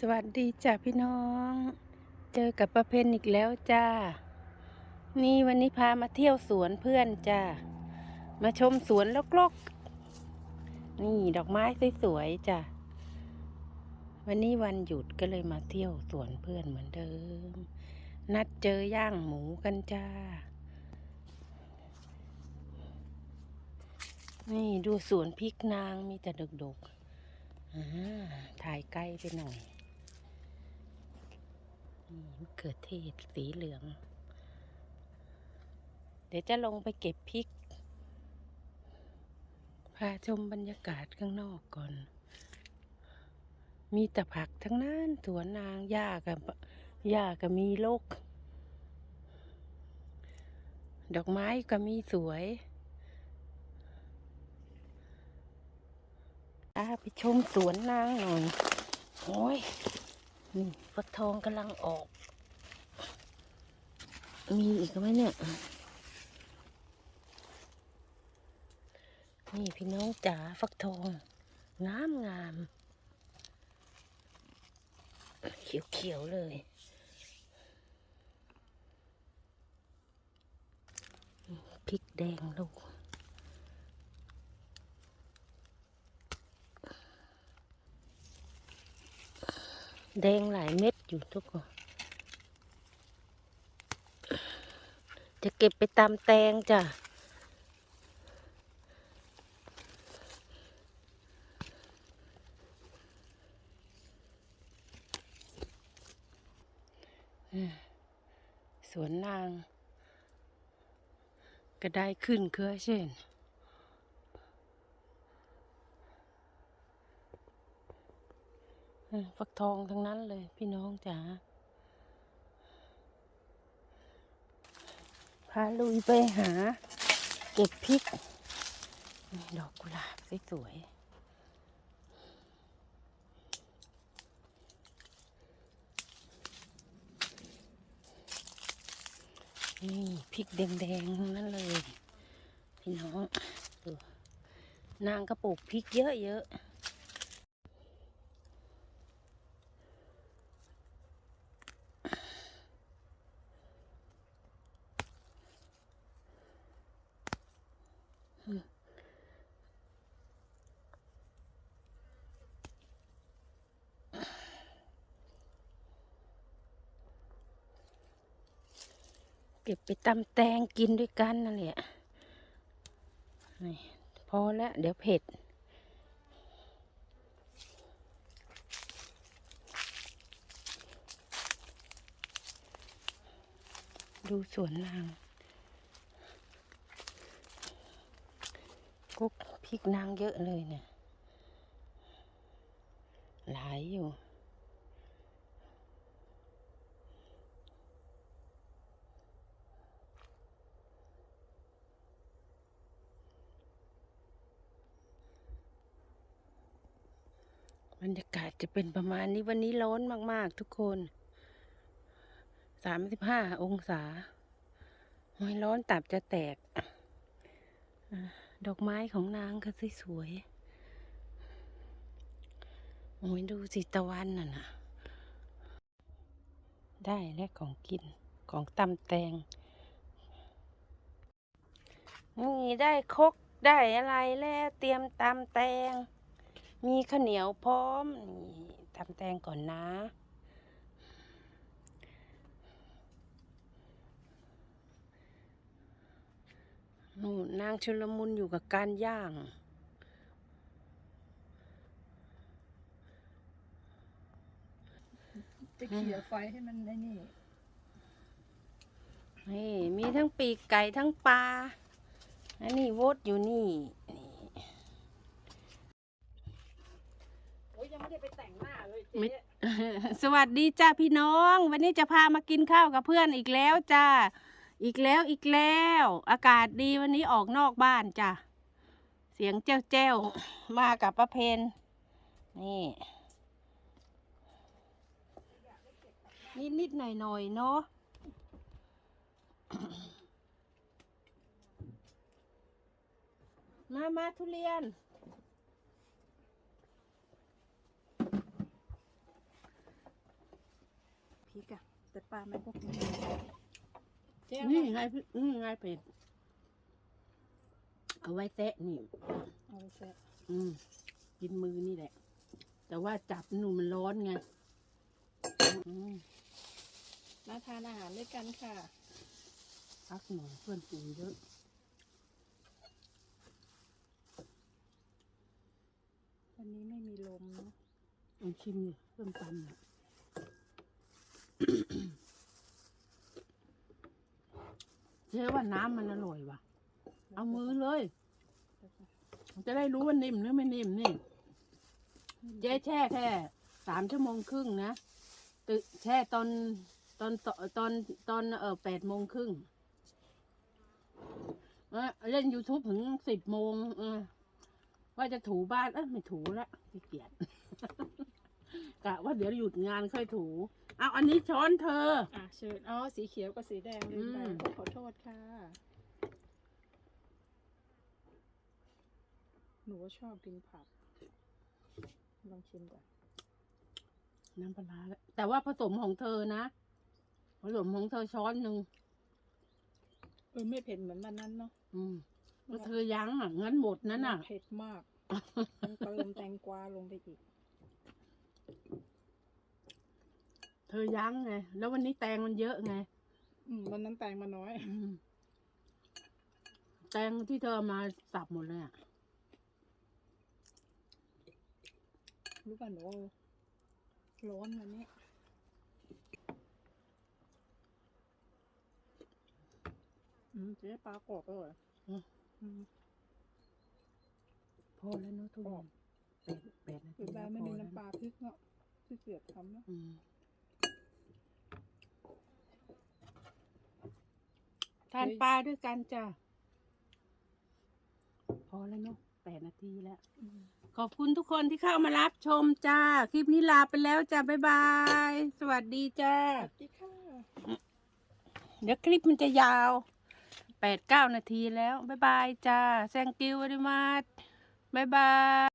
สวัสดีจ้ะพี่น้อง เจอกับประเพณอีกแล้วจ้า นี่วันนี้พามาเที่ยวสวนเพื่อนจ้า มาชมสวนลกๆนี่ดอกไม้สวยๆจ้ะวันนี้วันหยุดก็เลยมาเที่ยวสวนเพื่อนเหมือนเดิม นัดเจอย่างหมูกันจ้า นี่ดูสวนพริกนางมีแต่ดกๆอ่าถ่ายใกล้ไปหน่อย นี่มะเขือเทศสีเหลือง เดี๋ยวจะลงไปเก็บพริก พาชมบรรยากาศข้างนอกก่อน มีแต่ผักทั้งนั้นสวนนางหญ้ากับหญ้าก็มีโลก ดอกไม้ก็มีสวยอาไปชมสวนนางหน่อย โอ้ยนี่ฟักทองกำลังออก มีอีกไหมเนี่ย นี่พี่น้องจ๋าฟักทอง งามงาม เขียวเขียวๆเลย พริกแดงลูกแดงหลายเม็ดอยู่ทุกคน จะเก็บไปตามแตงจ้ะสวนนาง ก็ได้ขึ้นเครือเช่นฟักทองทั้งนั้นเลยพี่น้องจ๋าาลุยไปหา เก็บพริก ดอกกุหลาบสวยๆนี่พริกแดงๆนั้นเลย พี่น้องนางกระปุกพริกเยอะๆ เก็บไปตำแตงกินด้วยกันนั่นแหละนี่พอแล้วเดี๋ยวเผ็ด ดูสวนนางกุ๊กพริกนางเยอะเลยเนี่ย หลายอยู่ รรยากาศจะเป็นประมาณนี้วันนี้ร้อนมาก ๆ ทุกคนสามสิบห้าองศาโอ้ยร้อนตับจะแตก ดอกไม้ของนางก็สวยๆโอ้ยดูสิตะวันน่ะนะได้และของกินของตำแตงนี่ได้คกได้อะไรแล้วเตรียมตำแตง มีข้าวเหนียวพร้อมนี่ตำแตงก่อนนะ นู่นนางชุลมุนอยู่กับการย่างจะเขี่ยไฟให้มันไอ้นี่ นี่ มีทั้งปีกไก่ทั้งปลา อันนี้วดอยู่นี่ โอ้ยยังไม่ได้ไปแต่งหน้าเลยเจ๊ ไม่สวัสดีจ้าพี่น้อง วันนี้จะพามากินข้าวกับเพื่อนอีกแล้วจ้าอีกแล้วอีกแล้ว อากาศดีวันนี้ออกนอกบ้านจ้าเสียงเจ้าเจ้ามากับประเพณนี่นิดนิดหน่อยหน่อยเนาะมามาทุเรียน ลาไหมพวกนี้เจ๊นี่ไงพี่นี่ไงเป็ดเอาไว้แตะนี่ เอาไปแช่อืมกินมือนี่แหละ แต่ว่าจับหนูมันร้อนไงอืมมาทานอาหารด้วยกันค่ะพักหน่อยเพื่อนฝูงเยอะ วันนี้ไม่มีลมเนาะลองชิมดิเพิ่มตำเนี่ย เจ๊ว่าน้ำมันอร่อยว่ะ เอามือเลย จะได้รู้ว่านิ่มหรือไม่นิ่มนี่ เจ๊แช่แค่สามชั่วโมงครึ่งนะตึแช่ตอนตอนตอนตอนตอนเออแปดโมงครึ่งเล่น youtube ถึงสิบโมงว่าจะถูบ้านเอ้ยไม่ถูและขี้เกียจกะว่าเดี๋ยวหยุดงานค่อยถู เอาอันนี้ช้อนเธอ อะเชิญอ๋อสีเขียวกับสีแดงลืมไปอืม ขอโทษค่ะ หนูว่าชอบกินผัก ลองชิมก่อนน้ำปลาร้าแต่ว่าผสมของเธอนะ ผสมของเธอช้อนหนึ่งเออไม่เผ็ดเหมือนวันนั้นเนาะอืมแล้วเธอยั้งอะงั้นหมดนั้นอะ เผ็ดมาก ต้องเติมแตงกวาลงไปอีกเธ อยั้งไง แล้ววันนี้แตงมันเยอะไง อืมวันนั้นแตงมาน้อย อืมแตงที่เธอเอามาสับหมดเลยอะ รู้ป่ะหนูร้อนวันนี้อืมเจ๊ปลากรอบอร่อยอืม อืม พอแล้วเนอะทุกคนแปดแปดนาทีเสียดายไม่มีพอแล้วน้ำปลาพริกเนาะที่เกียดทำเนาะอืม ทานปลาด้วยกันจ้ะพอแล้วเนาะแปดนาทีแล้วอืมขอบคุณทุกคนที่เข้ามารับชมจ้า คลิปนี้ลาไปแล้วจ้า บ๊ายบาย สวัสดีจ้า สวัสดีค่ะ เดี๋ยวคลิปมันจะยาวแปดเก้านาทีแล้ว บ๊ายบายจ้า thank you very much บ๊ายบาย